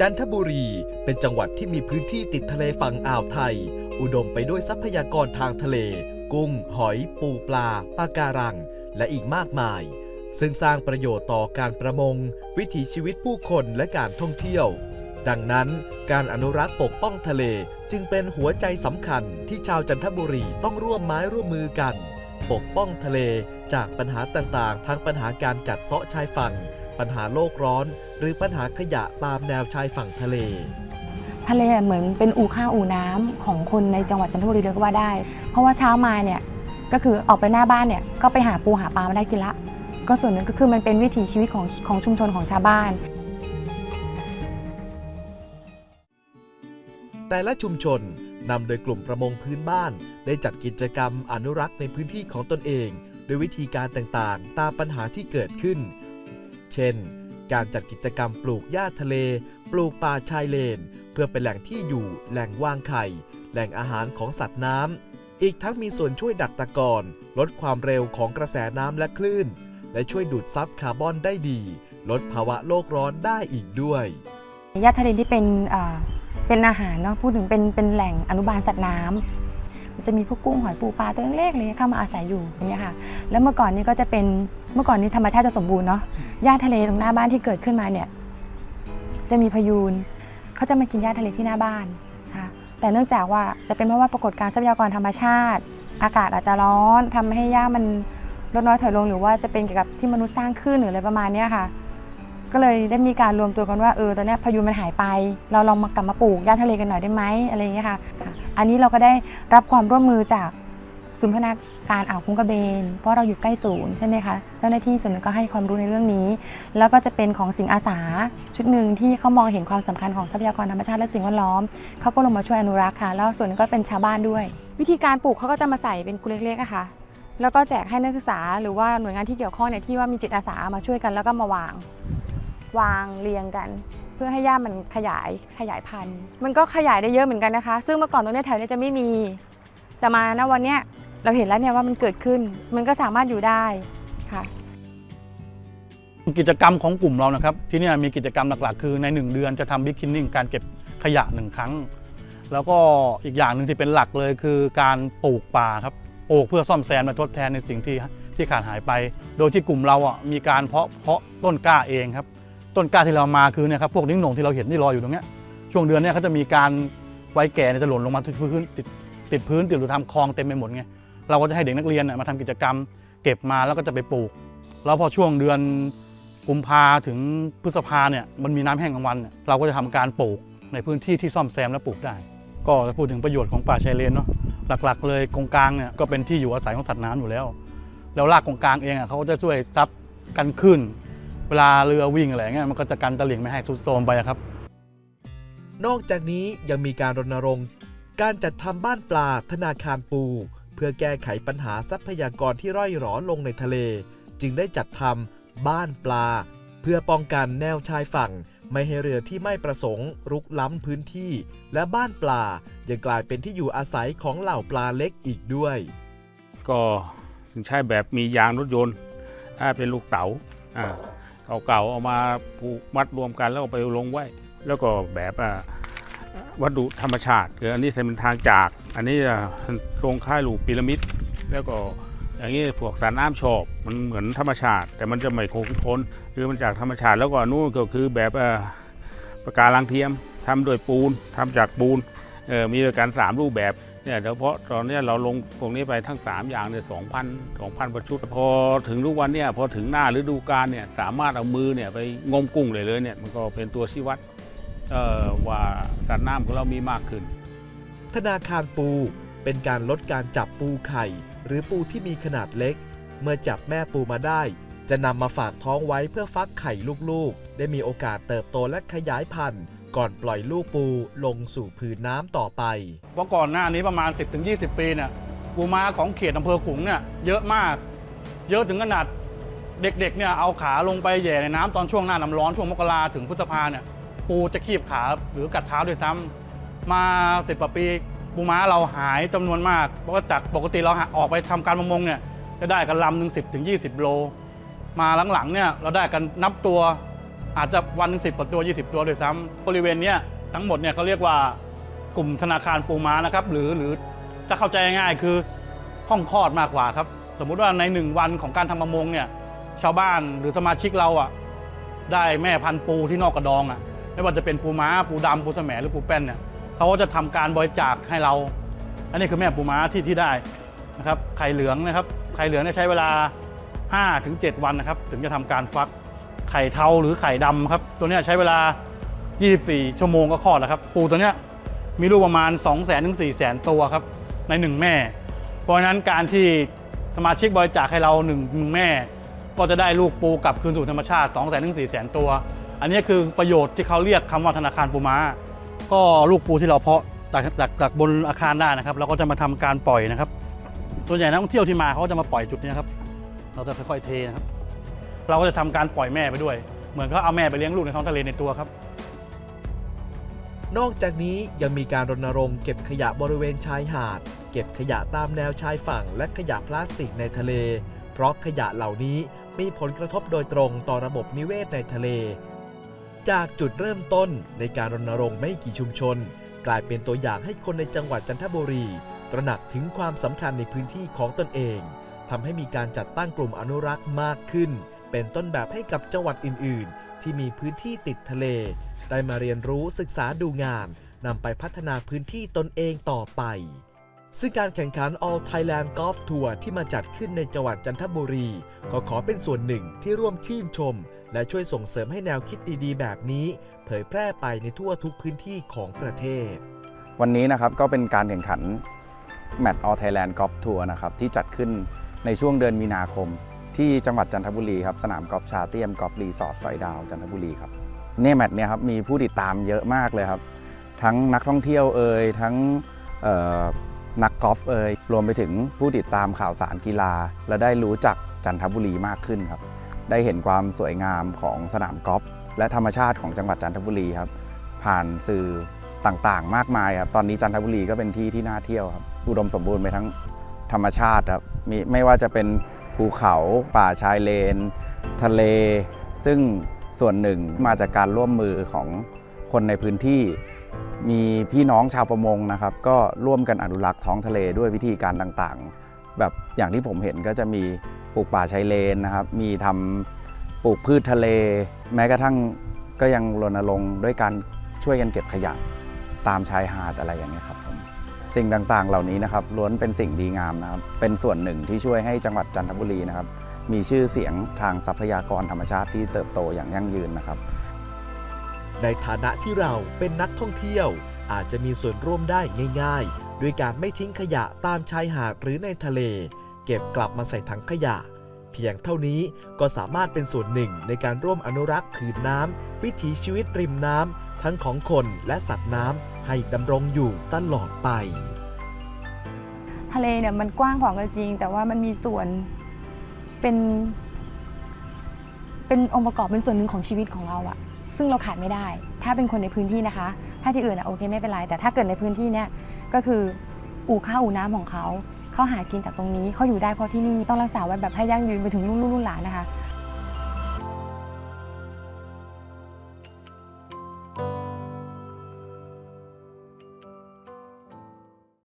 จันทบุรีเป็นจังหวัดที่มีพื้นที่ติดทะเลฝั่งอ่าวไทย อุดมไปด้วยทรัพยากรทางทะเล กุ้ง หอย ปูปลาปลาการัง และอีกมากมาย ซึ่งสร้างประโยชน์ต่อการประมง วิถีชีวิตผู้คนและการท่องเที่ยว ดังนั้นการอนุรักษ์ปกป้องทะเลจึงเป็นหัวใจสำคัญที่ชาวจันทบุรีต้องร่วมไม้ร่วมมือกัน ปกป้องทะเลจากปัญหาต่างๆ ทั้งปัญหาการกัดเซาะชายฝั่ง ปัญหาโลกร้อน หรือปัญหาขยะตามแนวชายฝั่งทะเล ทะเลเหมือนเป็นอู่ข้าวอู่น้ำของคนในจังหวัดจันทบุรีเลยก็ว่าได้ เพราะว่าเช้ามาเนี่ยก็คือออกไปหน้าบ้านเนี่ยก็ไปหาปูหาปลามาได้กินละ ก็ส่วนหนึ่งก็คือมันเป็นวิถีชีวิตของของชุมชนของชาวบ้าน แต่ละชุมชนนำโดยกลุ่มประมงพื้นบ้าน ได้จัดกิจกรรมอนุรักษ์ในพื้นที่ของตนเอง โดยวิธีการต่างๆ ตามปัญหาที่เกิดขึ้น เช่น การจัดกิจกรรมปลูกหญ้าทะเล ปลูกป่าชายเลน เพื่อเป็นแหล่งที่อยู่ แหล่งวางไข่ แหล่งอาหารของสัตว์น้ำ อีกทั้งมีส่วนช่วยดักตะกอนลดความเร็วของกระแสน้ำและคลื่น และช่วยดูดซับคาร์บอนได้ดี ลดภาวะโลกร้อนได้อีกด้วยหญ้าทะเลที่เป็นเป็นอาหารเนาะพูดถึงเป็นเป็นแหล่งอนุบาลสัตว์น้ำ จะมีพวกกุ้งหอยปูปลาตัวเล็กๆเลยเข้ามาอาศัยอยู่อย่างเงี้ยค่ะ แล้วเมื่อก่อนนี้ก็จะเป็นเมื่อก่อนนี้ธรรมชาติจะสมบูรณ์เนาะหญ้าทะเลตรงหน้าบ้านที่เกิดขึ้นมาเนี่ยจะมีพยูนเขาจะมากินหญ้าทะเลที่หน้าบ้านค่ะแต่เนื่องจากว่าจะเป็นเพราะว่าปรากฏการณ์ทรัพยากรธรรมชาติ อากาศอาจจะร้อนทำให้หญ้ามันลดน้อยถอยลงหรือว่าจะเป็นเกี่ยวกับที่มนุษย์สร้างขึ้นหรืออะไรประมาณเนี้ยค่ะก็เลยได้มีการรวมตัวกันว่าเออตอนเนี้ยพายุมันหายไป เราลองมากลับมาปลูกหญ้าทะเลกันหน่อยได้ไหมอะไรอย่างเงี้ยค่ะ อันนี้เราก็ได้รับความร่วมมือจากศูนย์พนาการอ่าวคุ้งกระเบน เพราะเราอยู่ใกล้ศูนย์ใช่ไหมคะ เจ้าหน้าที่ส่วนนึงก็ให้ความรู้ในเรื่องนี้ แล้วก็จะเป็นของสิ่งอาสาชุดหนึ่งที่เขามองเห็นความสำคัญของทรัพยากรธรรมชาติและสิ่งแวดล้อม เขาก็ลงมาช่วยอนุรักษ์ค่ะ แล้วส่วนนึงก็เป็นชาวบ้านด้วย วิธีการปลูกเขาก็จะมาใส่เป็นกุเล็กๆอะค่ะแล้วก็แจกให้นักศึกษาหรือว่าหน่วยงานที่เกี่ยวข้องเนี่ยที่ว่ามีจิตอาสามาช่วยกันแล้วก็มาวาง วางเรียงกัน เพื่อให้หญ้ามันขยายขยายพันธุ์ มันก็ขยายได้เยอะเหมือนกันนะคะ ซึ่งเมื่อก่อนตรงนี้แถวนี้จะไม่มี แต่มาณวันนี้เราเห็นแล้วเนี่ยว่ามันเกิดขึ้น มันก็สามารถอยู่ได้ค่ะกิจกรรมของกลุ่มเรานะครับ ที่นี่มีกิจกรรมหลักๆ คือใน 1 เดือนจะทำบิ๊กคินนิ่งการเก็บขยะหนึ่งครั้ง แล้วก็อีกอย่างหนึ่งที่เป็นหลักเลยคือการปลูกป่าครับปลูกเพื่อซ่อมแซมมาทดแทนในสิ่งที่ที่ขาดหายไป โดยที่กลุ่มเราอะมีการเพาะเพาะต้นกล้าเองครับ ต้นกล้าที่เรามาคือเนี่ยครับพวกนิ้งหน่งที่เราเห็นที่ลอยอยู่ตรงเนี้ยช่วงเดือนเนี้เขาจะมีการไว้แก่เนี่ยจะหล่นลงมาที่พื้นติดติดพื้นติดหรือทำคลองเต็มไปหมดไงเราก็จะให้เด็กนักเรียนน่ะมาทำกิจกรรม เก็บมาแล้วก็จะไปปลูก แล้วพอช่วงเดือนกุมภาถึงพฤษภาเนี่ยมันมีน้ำแห้งกลางวันเนี่ยเราก็จะทำการปลูกในพื้นที่ที่ซ่อมแซมและปลูกได้ ก็จะพูดถึงประโยชน์ของป่าชายเลนเนาะหลักๆ เลยกงกลางเนี่ยก็เป็นที่อยู่อาศัยของสัตว์น้ำอยู่แล้ว แล้วรากกงกลางเองอะเขาก็จะช่วยซับกันขึ้น เวลาเรือวิ่งอะไรเงี้ยมันก็จะกันตลิ่งไม่ให้ทรุดโทรมไปอะครับ นอกจากนี้ยังมีการรณรงค์การจัดทำบ้านปลาธนาคารปู เพื่อแก้ไขปัญหาทรัพยากรที่ร่อยหรอลงในทะเล จึงได้จัดทำบ้านปลา เพื่อป้องกันแนวชายฝั่ง ไม่ให้เรือที่ไม่ประสงค์รุกล้ำพื้นที่ และบ้านปลายังกลายเป็นที่อยู่อาศัยของเหล่าปลาเล็กอีกด้วย ก็ถึงใช้แบบมียางรถยนต์ถ้าเป็นลูกเต๋าอ่า เก่าๆเอามาผูกมัดรวมกันแล้วก็ไปลงไว้ แล้วก็แบบวัสดุธรรมชาติคืออันนี้เป็นทางจาก อันนี้อะตรงค่ายลูกพีระมิด แล้วก็อย่างนี้พวกสารน้ำชอบมันเหมือนธรรมชาติ แต่มันจะไม่คงทนคือมันจากธรรมชาติแล้วก็นู่นก็คือแบบอ่าปะการังเทียมทำโดยปูนทำจากปูนมีด้วยกันสามรูปแบบ เนี่ยเฉพาะตอนนี้เราลงพวกนี้ไปทั้ง 3 อย่างเนี่ยสองพันสองพันประชุดพอถึงทุกวันเนี่ยพอถึงหน้าฤดูกาลเนี่ยสามารถเอามือเนี่ยไปงมกุ้งเลยเลยเนี่ยมันก็เป็นตัวชี้วัดว่าสัตว์น้ำของเรามีมากขึ้น ธนาคารปูเป็นการลดการจับปูไข่ หรือปูที่มีขนาดเล็ก เมื่อจับแม่ปูมาได้ จะนำมาฝากท้องไว้เพื่อฟักไข่ลูกๆ ได้มีโอกาสเติบโตและขยายพันธุ์ ก่อนปล่อยลูกปูลงสู่ผืนน้ำต่อไป เพราะก่อนหน้านี้ประมาณ 10-20 ปีเนี่ยปูม้าของเขตอำเภอขุงเนี่ยเยอะมาก เยอะถึงขนาดเด็กๆเนี่ยเอาขาลงไปแย่ในน้ำตอนช่วงหน้าน้ำร้อนช่วงมกราถึงพฤษภาเนี่ยปูจะคีบขาหรือกัดเท้าด้วยซ้ำมาสิบกว่าปีปูม้าเราหายจำนวนมาก เพราะว่าจากปกติเราหาออกไปทำการประมงเนี่ยจะได้กันลำหนึ่งสิบถึงยี่สิบโล มาหลังๆเนี่ยเราได้กันนับตัว อาจจะวันหนึ่งสิบตัว 20 ตัวด้วยซ้ำบริเวณเนี้ยทั้งหมดเนี่ยเขาเรียกว่ากลุ่มธนาคารปูม้านะครับหรือหรือถ้าเข้าใจง่ายคือห้องคลอดมากกว่าครับ สมมุติว่าในหนึ่งวันของการทำประมงเนี่ยชาวบ้านหรือสมาชิกเราอะได้แม่พันธุ์ปูที่นอกกระดองอะไม่ว่าจะเป็นปูม้าปูดำปูแสมหรือปูแป้นเนี่ยเขาก็จะทำการบริจาคให้เรา อันนี้คือแม่ปูม้าที่ที่ได้นะครับไข่เหลืองนะครับไข่เหลืองเนี่ยใช้เวลา5-7ถึง7วันนะครับ ถึงจะทำการฟัก ไข่เทาหรือไข่ดำครับ ตัวนี้ใช้เวลา 24 ชั่วโมงก็คลอดแล้วครับ ปูตัวนี้มีลูกประมาณ 2 0 0 0 0 0ถึง4 0 0 0 0 ตัวครับ ใน 1 แม่ เพราะฉะนั้นการที่สมาชิกบริจาคให้เรา1หนึ่งแม่ ก็จะได้ลูกปูกลับคืนสู่ธรรมชาติ 2 0 0 0 0 0ถึง4 0 0 0 0 ตัว อันนี้คือประโยชน์ที่เขาเรียกคำว่าธนาคารปูม้า ก็ลูกปูที่เราเพาะจากจากจากบนอาคารได้นะครับเราก็จะมาทำการปล่อยนะครับส่วนใหญ่นักท่องเที่ยวที่มาเขาจะมาปล่อยจุดนี้ครับ เราจะค่อยๆเทนะครับ เราก็จะทำการปล่อยแม่ไปด้วย เหมือนเขาเอาแม่ไปเลี้ยงลูกในท้องทะเลในตัวครับ นอกจากนี้ยังมีการรณรงค์เก็บขยะบริเวณชายหาด เก็บขยะตามแนวชายฝั่ง และขยะพลาสติกในทะเล เพราะขยะเหล่านี้มีผลกระทบโดยตรงต่อระบบนิเวศในทะเล จากจุดเริ่มต้นในการรณรงค์ไม่กี่ชุมชน กลายเป็นตัวอย่างให้คนในจังหวัดจันทบุรีตระหนักถึงความสำคัญในพื้นที่ของตนเองทำให้มีการจัดตั้งกลุ่มอนุรักษ์มากขึ้น เป็นต้นแบบให้กับจังหวัดอื่น ๆ ที่มีพื้นที่ติดทะเล ได้มาเรียนรู้ศึกษาดูงานนำไปพัฒนาพื้นที่ตนเองต่อไป ซึ่งการแข่งขัน All Thailand Golf Tour ที่มาจัดขึ้นในจังหวัดจันทบุรี ก็ขอเป็นส่วนหนึ่งที่ร่วมชื่นชม และช่วยส่งเสริมให้แนวคิดดีๆ แบบนี้ เผยแพร่ไปในทั่วทุกพื้นที่ของประเทศ วันนี้นะครับก็เป็นการแข่งขัน Match All Thailand Golf Tour นะครับที่จัดขึ้นในช่วงเดือนมีนาคม ที่จังหวัดจันทบุรีครับสนามกอล์ฟชาเตียมกอล์ฟรีสอร์ทสอยดาวจันทบุรีครับเนี่ยแมตช์เนี่ยครับมีผู้ติดตามเยอะมากเลยครับ ทั้งนักท่องเที่ยวเอ่ยทั้งนักกอล์ฟเอ่ยรวมไปถึงผู้ติดตามข่าวสารกีฬา และได้รู้จักจันทบุรีมากขึ้นครับ ได้เห็นความสวยงามของสนามกอล์ฟและธรรมชาติของจังหวัดจันทบุรีครับ ผ่านสื่อต่างๆ มากมายครับตอนนี้จันทบุรีก็เป็นที่ที่น่าเที่ยวครับอุดมสมบูรณ์ไปทั้งธรรมชาติครับมีไม่ว่าจะเป็น ภูเขาป่าชายเลน ทะเล ซึ่งส่วนหนึ่งมาจากการร่วมมือของคนในพื้นที่ มีพี่น้องชาวประมงนะครับ ก็ร่วมกันอนุรักษ์ท้องทะเลด้วยวิธีการต่างๆ แบบอย่างที่ผมเห็นก็จะมีปลูกป่าชายเลนนะครับ มีทำปลูกพืชทะเล แม้กระทั่งก็ยังรณรงค์ด้วยการช่วยกันเก็บขยะตามชายหาดอะไรอย่างเงี้ครับผม สิ่งต่างๆ เหล่านี้นะครับล้วนเป็นสิ่งดีงามนะครับ เป็นส่วนหนึ่งที่ช่วยให้จังหวัดจันทบุรีนะครับ มีชื่อเสียงทางทรัพยากรธรรมชาติที่เติบโตอย่างยั่งยืนนะครับ ในฐานะที่เราเป็นนักท่องเที่ยว อาจจะมีส่วนร่วมได้ง่าย ๆ ด้วยการไม่ทิ้งขยะตามชายหาดหรือในทะเล เก็บกลับมาใส่ถังขยะ เพียงเท่านี้ก็สามารถเป็นส่วนหนึ่งในการร่วมอนุรักษ์ผืนน้ำวิถีชีวิตริมน้ำทั้งของคนและสัตว์น้ำให้ดำรงอยู่ตลอดไป ทะเลเนี่ยมันกว้างขวางก็จริง แต่ว่ามันมีส่วนเป็นเป็นองค์ประกอบเป็นส่วนหนึ่งของชีวิตของเราอะซึ่งเราขาดไม่ได้ ถ้าเป็นคนในพื้นที่นะคะ ถ้าที่อื่นอะโอเคไม่เป็นไร แต่ถ้าเกิดในพื้นที่เนี่ยก็คืออู่ข้าวอู่น้ำของเขา เขาหากินจากตรงนี้เขาอยู่ได้เพราะที่นี่ต้องรักษาไว้แบบให้ยั่งยืนไปถึงรุ่นลูกหลานนะคะ